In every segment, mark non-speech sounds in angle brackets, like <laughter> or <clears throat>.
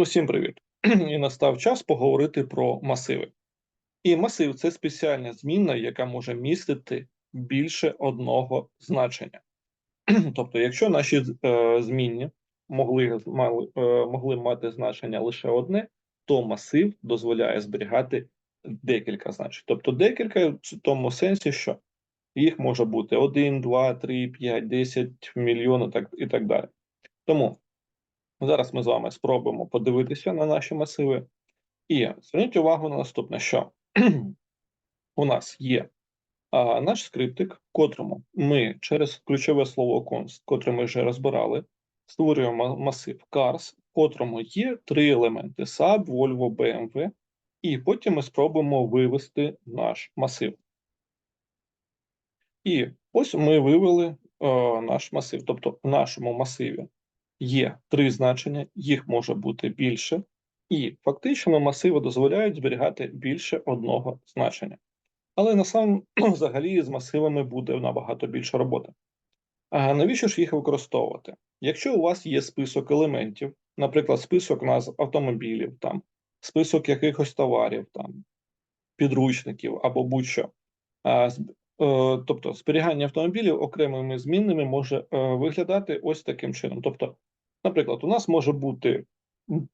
Усім привіт! <clears throat> І настав час поговорити про масиви. І масив це спеціальна змінна, яка може містити більше одного значення. <clears throat> Тобто, якщо наші е, змінні могли, мали, е, могли мати значення лише одне, то масив дозволяє зберігати декілька значень. Тобто декілька в тому сенсі, що їх може бути 1, 2, 3, 5, 10 мільйони і так далі. Тому Зараз ми з вами спробуємо подивитися на наші масиви. І зверніть увагу на наступне, що <clears throat> у нас є а, наш скриптик, котрому ми через ключове слово const, котре ми вже розбирали, створюємо масив cars, в котрому є три елементи Saab, Volvo, BMW, і потім ми спробуємо вивести наш масив. І ось ми вивели е, наш масив, тобто в нашому масиві є три значення, їх може бути більше, і фактично масиви дозволяють зберігати більше одного значення. Але на сам <clears throat> взагалі з масивами буде набагато більше роботи. А навіщо ж їх використовувати? Якщо у вас є список елементів, наприклад, список назв автомобілів, там, список якихось товарів, там, підручників або будь-що, тобто зберігання автомобілів окремими змінними може е, виглядати ось таким чином. Тобто Наприклад, у нас може бути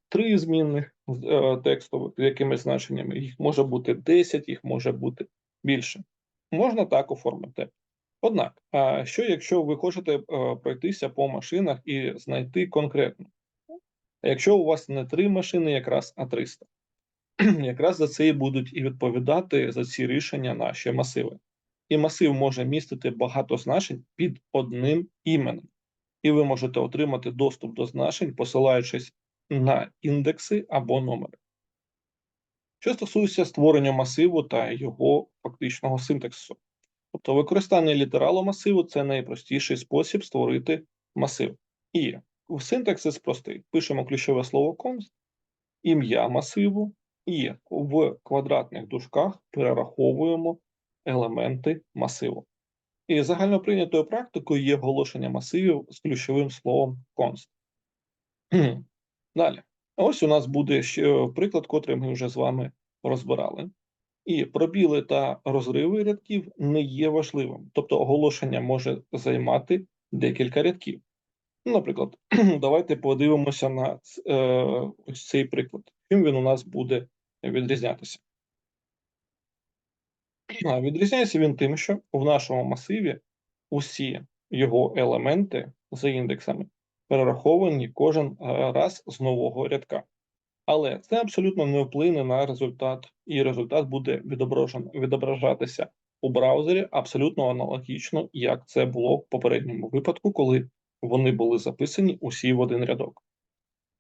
три змінних е, текстових з якимись значеннями, їх може бути 10, їх може бути більше. Можна так оформити. Однак, а що якщо ви хочете е, пройтися по машинах і знайти конкретно? Якщо у вас не три машини, якраз а 300, <clears throat> якраз за це і будуть і відповідати за ці рішення наші масиви. І масив може містити багато значень під одним іменем і ви можете отримати доступ до значень, посилаючись на індекси або номери. Що стосується створення масиву та його фактичного синтаксису. Тобто використання літералу масиву це найпростіший спосіб створити масив. І синтаксис простий. Пишемо ключове слово const, ім'я масиву, і в квадратних дужках перераховуємо елементи масиву. І загальноприйнятою практикою є оголошення масивів з ключовим словом const. Далі. Ось у нас буде ще приклад, котрий ми вже з вами розбирали. І пробіли та розриви рядків не є важливим. Тобто оголошення може займати декілька рядків. Наприклад, давайте подивимося на е, ось цей приклад. Чим він у нас буде відрізнятися. Відрізняється він тим, що в нашому масиві усі його елементи за індексами перераховані кожен е, раз з нового рядка. Але це абсолютно не вплине на результат, і результат буде відображатися у браузері абсолютно аналогічно, як це було в попередньому випадку, коли вони були записані усі в один рядок.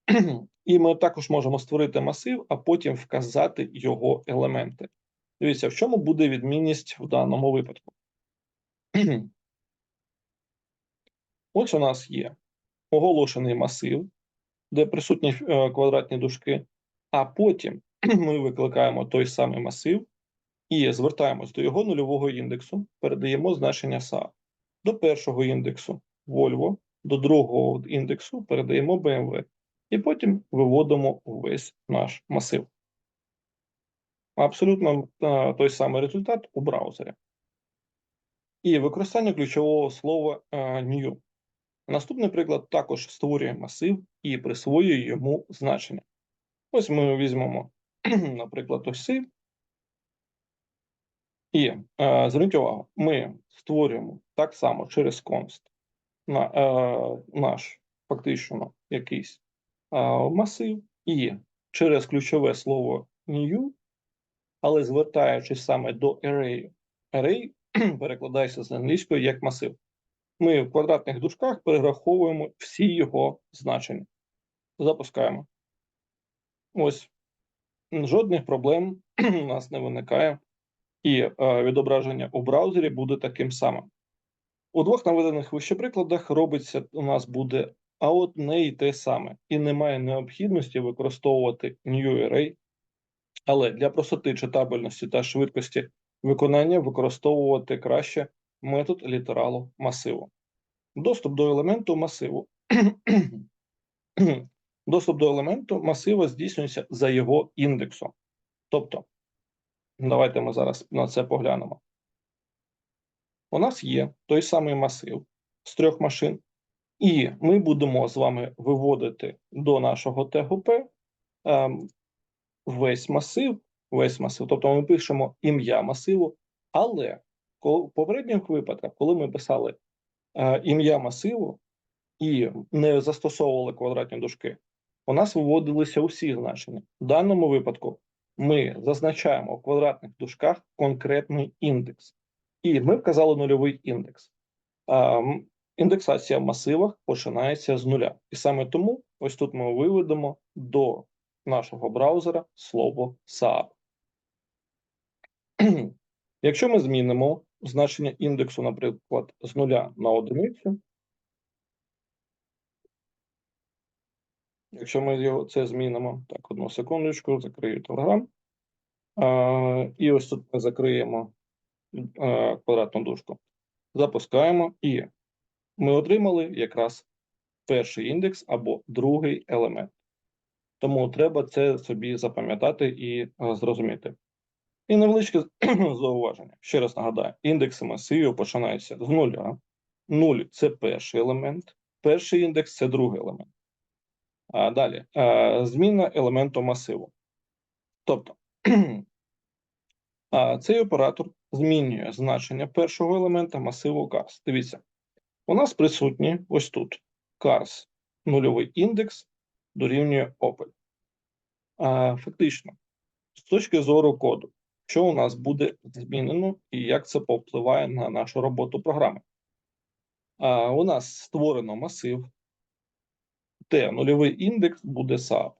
<clears throat> І ми також можемо створити масив, а потім вказати його елементи. Дивіться, в чому буде відмінність в даному випадку? <clears throat> Ось у нас є оголошений масив, де присутні е, квадратні дужки, а потім <clears throat> ми викликаємо той самий масив і звертаємось до його нульового індексу, передаємо значення SA. До першого індексу Volvo, до другого індексу передаємо BMW, і потім виводимо весь наш масив абсолютно той самий результат у браузері. І використання ключового слова new. Наступний приклад також створює масив і присвоює йому значення. Ось ми візьмемо, <clears throat> наприклад, ось цей. І е, зверніть увагу, ми створюємо так само через const на е, наш фактично якийсь е, масив, і через ключове слово new але звертаючись саме до array, array <clears throat> перекладається з англійської як масив. Ми в квадратних дужках перераховуємо всі його значення. Запускаємо. Ось. Жодних проблем <clears throat> у нас не виникає, і е, відображення у браузері буде таким самим. У двох наведених вище прикладах робиться у нас буде а от не і те саме, і немає необхідності використовувати new array але для простоти читабельності та швидкості виконання використовувати краще метод літералу масиву. Доступ до елементу масиву <clears throat> Доступ до елементу масива здійснюється за його індексом. Тобто, давайте ми зараз на це поглянемо. У нас є той самий масив з трьох машин, і ми будемо з вами виводити до нашого ТГП ем, весь масив, весь масив. Тобто ми пишемо ім'я масиву, але в попередніх випадках, коли ми писали е, ім'я масиву і не застосовували квадратні дужки, у нас виводилися усі значення. В даному випадку ми зазначаємо в квадратних дужках конкретний індекс, і ми вказали нульовий індекс. А, індексація в масивах починається з нуля. І саме тому ось тут ми виведемо до нашого браузера слово SAP. <clears throat> Якщо ми змінимо значення індексу, наприклад, з нуля на одиницю, Якщо ми його це змінимо, так, одну секундочку, закрию. А, І ось тут ми закриємо а, квадратну дужку. Запускаємо, і ми отримали якраз перший індекс або другий елемент. Тому треба це собі запам'ятати і зрозуміти. І невеличке <clears throat> зауваження. Ще раз нагадаю: індекси масивів починаються з нуля. Нуль це перший елемент, перший індекс це другий елемент. А Далі зміна елементу масиву. Тобто <clears throat> цей оператор змінює значення першого елемента масиву cars. Дивіться, у нас присутній ось тут cars нульовий індекс дорівнює Opel. Фактично, з точки зору коду, що у нас буде змінено і як це повпливає на нашу роботу програми. У нас створено масив Т нульовий індекс буде SAP.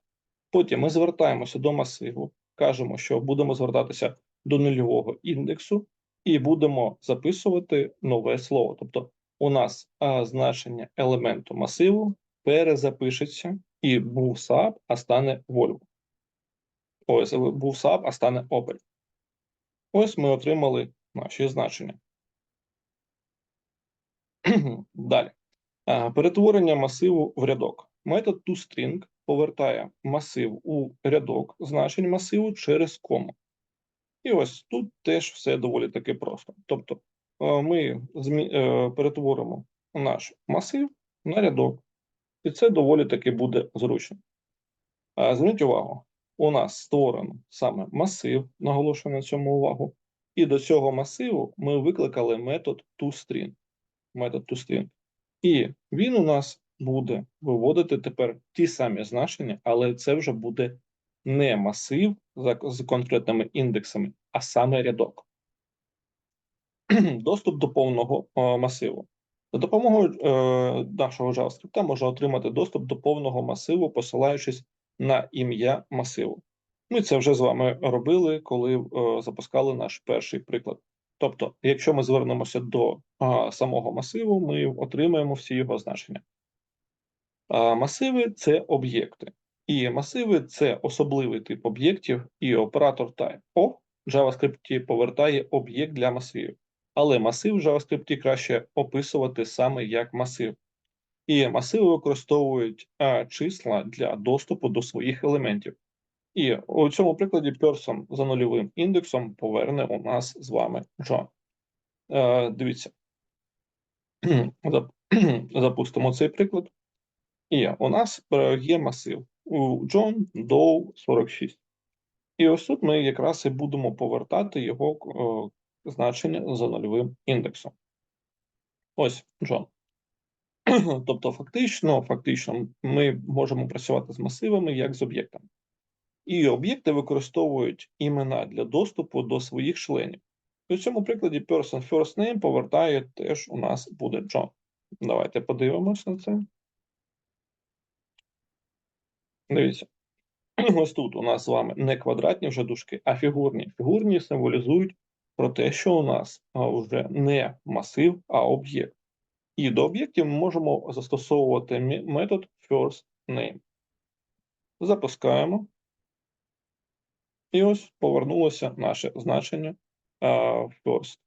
Потім ми звертаємося до масиву, кажемо, що будемо звертатися до нульового індексу, і будемо записувати нове слово. Тобто, у нас значення елементу масиву перезапишеться, і був SAP, а стане Volvo. Ось був SAP, а стане Opel. Ось ми отримали наші значення. <clears throat> Далі. Перетворення масиву в рядок. Метод toString повертає масив у рядок значень масиву через кому. І ось тут теж все доволі таки просто. Тобто е, ми е, перетворимо наш масив на рядок, і це доволі таки буде зручно. Зверніть увагу, у нас створено саме масив, наголошую на цьому увагу, і до цього масиву ми викликали метод toString. Метод toString. І він у нас буде виводити тепер ті самі значення, але це вже буде не масив з конкретними індексами, а саме рядок. <clears throat> Доступ до повного масиву. За допомогою е, нашого JavaScript можна отримати доступ до повного масиву, посилаючись на ім'я масиву. Ми це вже з вами робили, коли е, запускали наш перший приклад. Тобто, якщо ми звернемося до е, самого масиву, ми отримаємо всі його значення. Масиви це об'єкти, і масиви це особливий тип об'єктів, і оператор type of в JavaScript повертає об'єкт для масивів. Але масив в JavaScript краще описувати саме як масив. І масиви використовують а, числа для доступу до своїх елементів. І у цьому прикладі person за нульовим індексом поверне у нас з вами John. Е, Дивіться, <clears throat> <clears throat> запустимо цей приклад. І у нас е, є масив у John Doe 46. І ось тут ми якраз і будемо повертати його е, значення за нульовим індексом. Ось John. <clears throat> Тобто, фактично, фактично, ми можемо працювати з масивами як з об'єктами. І об'єкти використовують імена для доступу до своїх членів. У цьому прикладі person first name повертає теж у нас буде John. Давайте подивимося на це. Дивіться, <clears throat> ось тут у нас з вами не квадратні вже дужки, а фігурні. Фігурні символізують про те, що у нас вже не масив, а об'єкт. І до об'єктів ми можемо застосовувати метод firstName. Запускаємо. І ось повернулося наше значення first.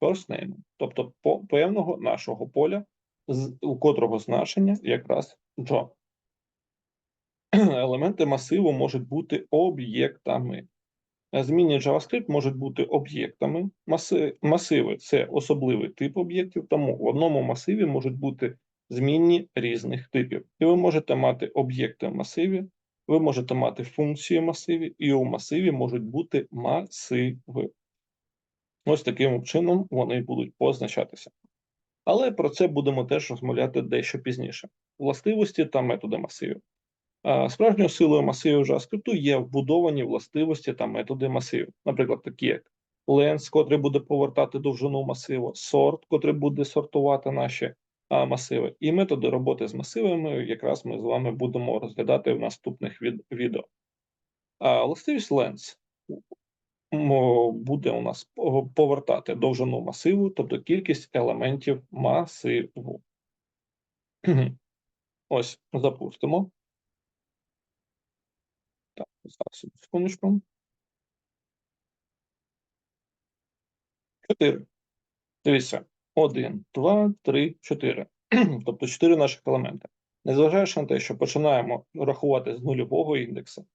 First name, тобто певного нашого поля, у котрого значення якраз John. елементи масиву можуть бути об'єктами. Змінні JavaScript можуть бути об'єктами. Маси- Масиви це особливий тип об'єктів, тому в одному масиві можуть бути змінні різних типів. І ви можете мати об'єкти в масиві, ви можете мати функції в масиві, і у масиві можуть бути масиви. Ось таким чином вони будуть позначатися. Але про це будемо теж розмовляти дещо пізніше. Властивості та методи масивів. Справжньою силою масивів JavaScript є вбудовані властивості та методи масивів, наприклад, такі як lens, котрий буде повертати довжину масиву, sort, котрий буде сортувати наші а, масиви, і методи роботи з масивами, якраз ми з вами будемо розглядати в наступних від- відео. А, Властивість lens буде у нас повертати довжину масиву, тобто кількість елементів масиву. Ось, запустимо. Так, секундочку. 4. Дивіться. 1, 2, 3, 4. Тобто 4 наших елемента. Незважаючи на те, що починаємо рахувати з нульового індексу,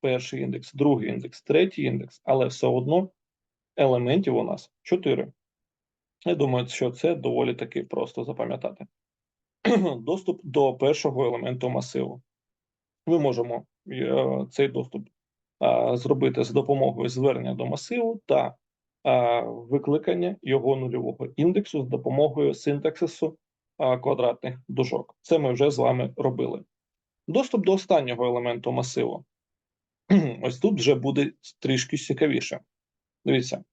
перший індекс, другий індекс, третій індекс, але все одно елементів у нас 4. Я думаю, що це доволі таки просто запам'ятати. <clears throat> Доступ до першого елементу масиву. Ми можемо е, цей доступ е, зробити з допомогою звернення до масиву та е, викликання його нульового індексу з допомогою синтаксису квадратних дужок. Це ми вже з вами робили. Доступ до останнього елементу масиву. <clears throat> Ось тут вже буде трішки цікавіше. Дивіться,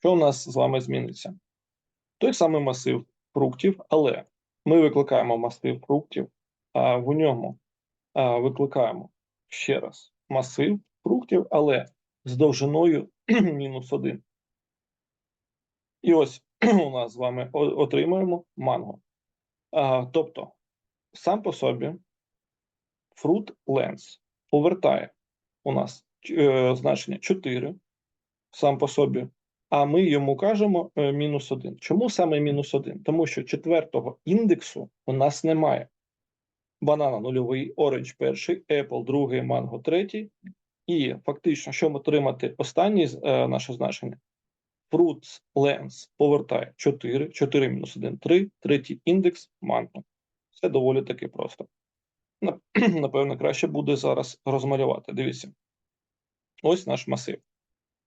що у нас з вами зміниться. Той самий масив фруктів, але ми викликаємо масив фруктів, а в ньому викликаємо ще раз масив фруктів, але з довжиною <clears throat> мінус 1. І ось <clears throat> у нас з вами о- отримуємо манго. Тобто, сам по собі fruit length повертає у нас е, значення 4 сам по собі, а ми йому кажемо е, мінус 1. Чому саме мінус 1? Тому що четвертого індексу у нас немає. Банана нульовий, оранж перший, Apple другий, манго третій. І фактично, щоб отримати останнє е, наше значення, fruits length повертає 4, 4 мінус 1, 3, третій індекс манго. Це доволі таки просто. <clears throat> Напевно, краще буде зараз розмалювати. Дивіться. Ось наш масив.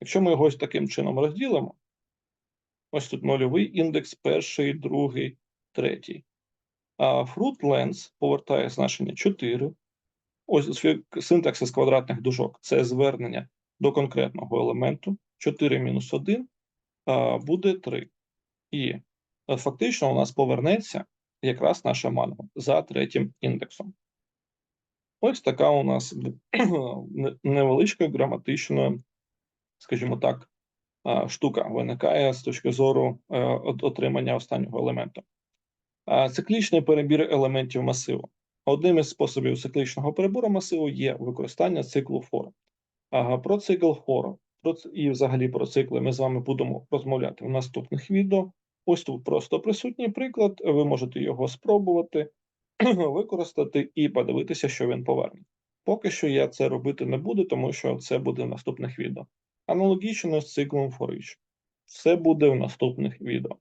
Якщо ми його ось таким чином розділимо, ось тут нульовий індекс, перший, другий, третій. Fruit length повертає значення 4. Ось фі- синтаксис квадратних дужок це звернення до конкретного елементу. 4 мінус 1 а, буде 3. І е, фактично у нас повернеться якраз наша манго за третім індексом. Ось така у нас <clears throat> невеличка граматична, скажімо так, штука виникає з точки зору е, отримання останнього елементу. Циклічний перебір елементів масиву. Одним із способів циклічного перебору масиву є використання циклу for. А, Про цикл ц- і взагалі про цикли ми з вами будемо розмовляти в наступних відео. Ось тут просто присутній приклад. Ви можете його спробувати <clears throat> використати і подивитися, що він поверне. Поки що я це робити не буду, тому що це буде в наступних відео. Аналогічно з циклом for each. Все буде в наступних відео.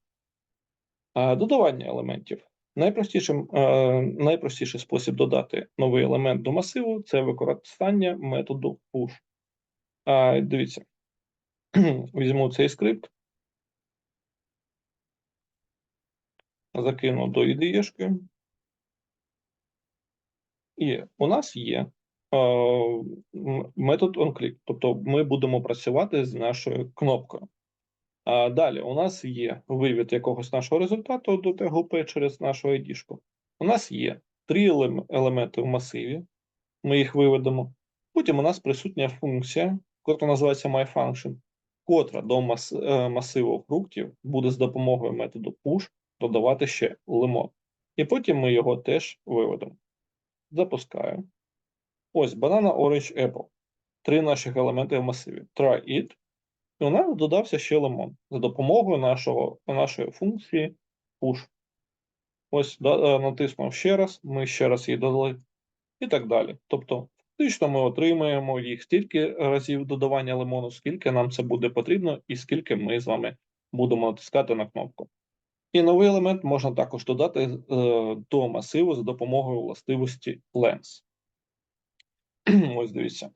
Додавання елементів. Найпростішим, е, найпростіший спосіб додати новий елемент до масиву це використання методу push. Дивіться, <clears throat> візьму цей скрипт, закину до IDE-шки. І у нас є е, метод onClick, тобто ми будемо працювати з нашою кнопкою. Далі у нас є вивід якогось нашого результату до TGP через нашу ID-шку. У нас є три елементи в масиві, ми їх виведемо. Потім у нас присутня функція, яка називається myFunction, котра до е, масиву фруктів буде з допомогою методу push додавати ще лимон. І потім ми його теж виведемо. Запускаю. Ось banana, orange, apple. Три наших елементи в масиві. Try it. І у нас додався ще лимон за допомогою нашого, нашої функції push. Ось да, е, натиснув ще раз, ми ще раз її додали, і так далі. Тобто, Фактично ми отримаємо їх стільки разів додавання лимону, скільки нам це буде потрібно, і скільки ми з вами будемо натискати на кнопку. І новий елемент можна також додати е, до масиву за допомогою властивості lens. <clears throat> Ось дивіться.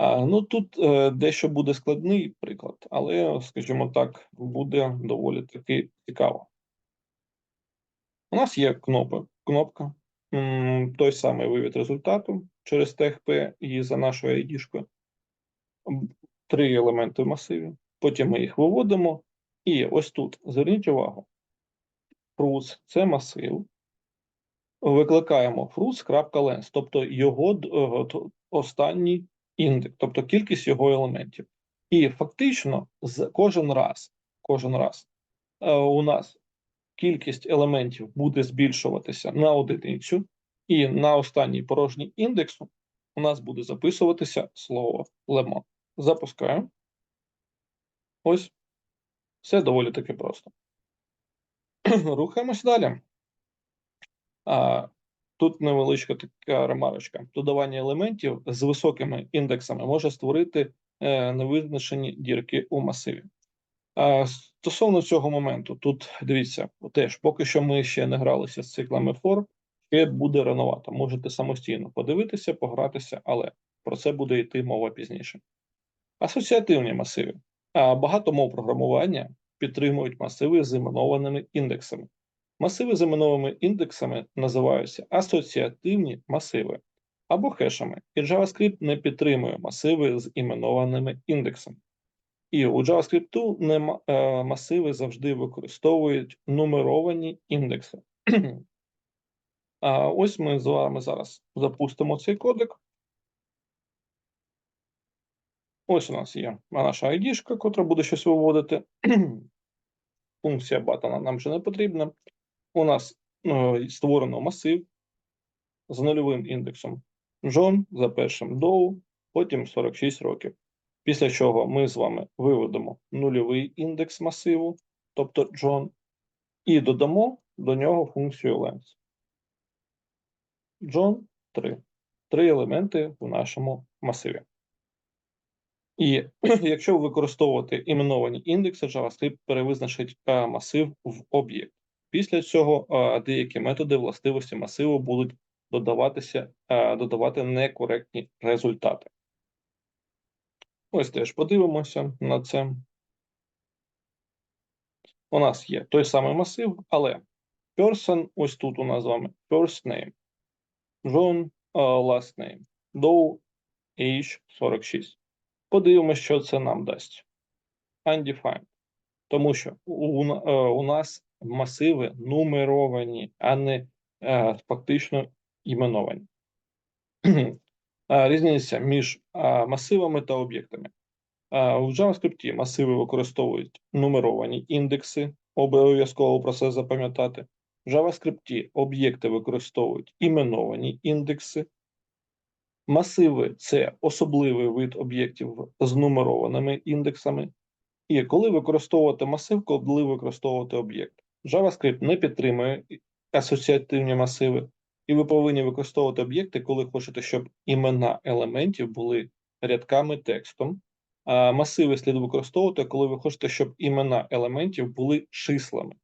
Ну тут е, дещо буде складний приклад, але, скажімо так, буде доволі таки цікаво. У нас є кнопка, кнопка той самий вивід результату через TXP і за нашою ID-шкою. Три елементи в масиві. Потім ми їх виводимо. І ось тут зверніть увагу. Fruits – це масив. Викликаємо fruits.lens, тобто його е, останній індекс, тобто кількість його елементів. І фактично з кожен раз, кожен раз е, у нас кількість елементів буде збільшуватися на одиницю, і на останній порожній індексу у нас буде записуватися слово лемон. Запускаємо. Ось. Все доволі таки просто. <clears throat> Рухаємось далі. А, тут невеличка така ремарочка. Додавання елементів з високими індексами може створити е, невизначені дірки у масиві. Стосовно цього моменту, тут дивіться, теж поки що ми ще не гралися з циклами for, ще буде рановато. Можете самостійно подивитися, погратися, але про це буде йти мова пізніше. Асоціативні масиви. Багато мов програмування підтримують масиви з іменованими індексами. Масиви з іменованими індексами називаються асоціативні масиви або хешами, і JavaScript не підтримує масиви з іменованими індексами. І у JavaScript нема- е, масиви завжди використовують нумеровані індекси. <clears throat> А ось ми з вами зараз запустимо цей кодек. Ось у нас є наша ID-шка, котра буде щось виводити. <clears throat> Функція батона нам вже не потрібна. У нас е, створено масив з нульовим індексом John за першим Dow, потім 46 років. Після чого ми з вами виведемо нульовий індекс масиву, тобто John, і додамо до нього функцію length. John 3. Три елементи в нашому масиві. І <clears throat> якщо використовувати іменовані індекси, JavaScript перевизначить масив в об'єкт. Після цього деякі методи властивості масиву будуть додаватися, додавати некоректні результати. Ось теж подивимося на це. У нас є той самий масив, але person, ось тут у нас з вами first name, John last name, Doe age 46. Подивимося, що це нам дасть. Undefined. Тому що у, на- е, у нас масиви нумеровані, а не е, фактично іменовані. <clears throat> Е, Різниця між е, масивами та об'єктами. Е, У JavaScript масиви використовують нумеровані індекси, обов'язково про це запам'ятати. В JavaScript об'єкти використовують іменовані індекси. Масиви це особливий вид об'єктів з нумерованими індексами. І коли використовувати масив, коли використовувати об'єкт. JavaScript не підтримує асоціативні масиви, і ви повинні використовувати об'єкти, коли хочете, щоб імена елементів були рядками текстом. А масиви слід використовувати, коли ви хочете, щоб імена елементів були числами.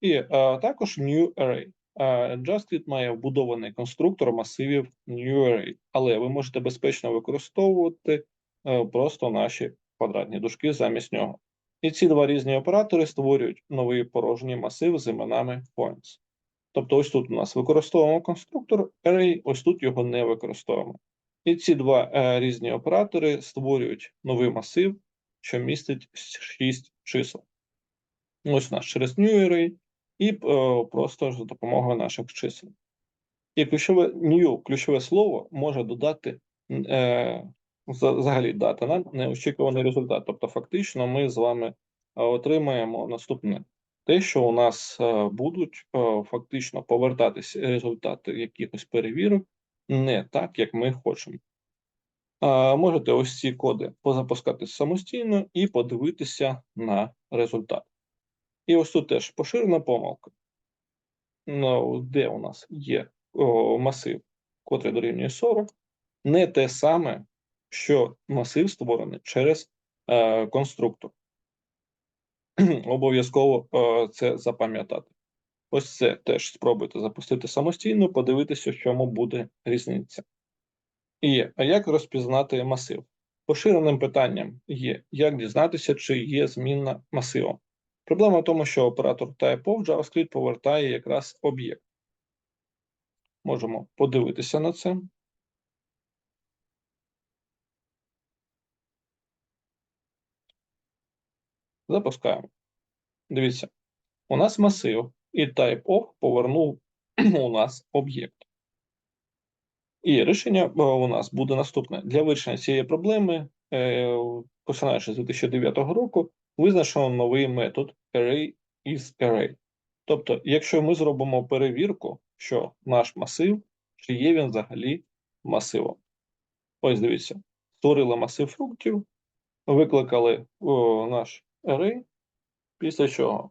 І а, також new array. А, JavaScript має вбудований конструктор масивів new array, але ви можете безпечно використовувати е, просто наші квадратні дужки замість нього. І ці два різні оператори створюють новий порожній масив з іменами points. Тобто, ось тут у нас використовуємо конструктор array, ось тут його не використовуємо. І ці два е, різні оператори створюють новий масив, що містить 6 чисел. Ось у нас через new array і е, просто за допомогою наших чисел. І ключове new, ключове слово може додати е, взагалі дати нам неочікуваний результат. Тобто, фактично, ми з вами е, отримаємо наступне: те, що у нас е, будуть е, фактично повертатися результати якихось перевірок не так, як ми хочемо. Можете ось ці коди позапускати самостійно і подивитися на результат. І ось тут теж поширена помилка. Ну, де у нас є масив, котрий дорівнює 40, не те саме, що масив створений через е, конструктор. <clears throat> Обов'язково е, це запам'ятати. Ось це теж спробуйте запустити самостійно, подивитися, в чому буде різниця. І як розпізнати масив? Поширеним питанням є, як дізнатися, чи є змінна масивом. Проблема в тому, що оператор typeof JavaScript повертає якраз об'єкт. Можемо подивитися на це. Запускаємо. Дивіться, у нас масив, і typeof повернув <clears throat> у нас об'єкт. І рішення е, у нас буде наступне: для вирішення цієї проблеми, е, починаючи з 2009 року, визначено новий метод array is array. Тобто, якщо ми зробимо перевірку, що наш масив, чи є він взагалі масивом. Ось дивіться, створили масив фруктів, викликали о, наш array, після чого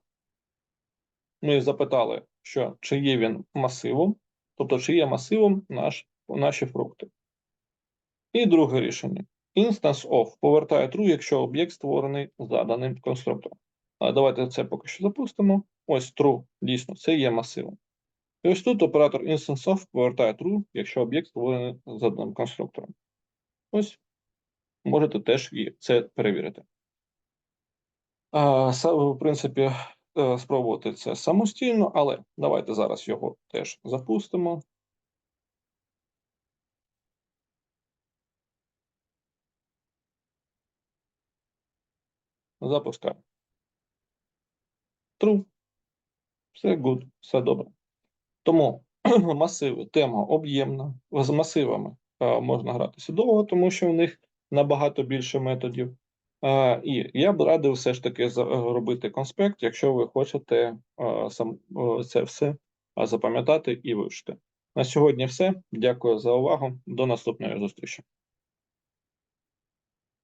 ми запитали, що чи є він масивом, тобто, чи є масивом наш наші фрукти. І друге рішення. Instance of повертає true, якщо об'єкт створений заданим конструктором. А давайте це поки що запустимо. Ось true, дійсно, це є масивом. І ось тут оператор instance of повертає true, якщо об'єкт створений заданим конструктором. Ось можете теж і це перевірити. В принципі, е, спробувати це самостійно, але давайте зараз його теж запустимо. Запускаю. True. Все good, все добре. Тому <clears throat> масиви, тема об'ємна. З масивами можна гратися довго, тому що в них набагато більше методів. І я б радив все ж таки робити конспект, якщо ви хочете сам, це все запам'ятати і вивчити. На сьогодні все. Дякую за увагу. До наступної зустрічі.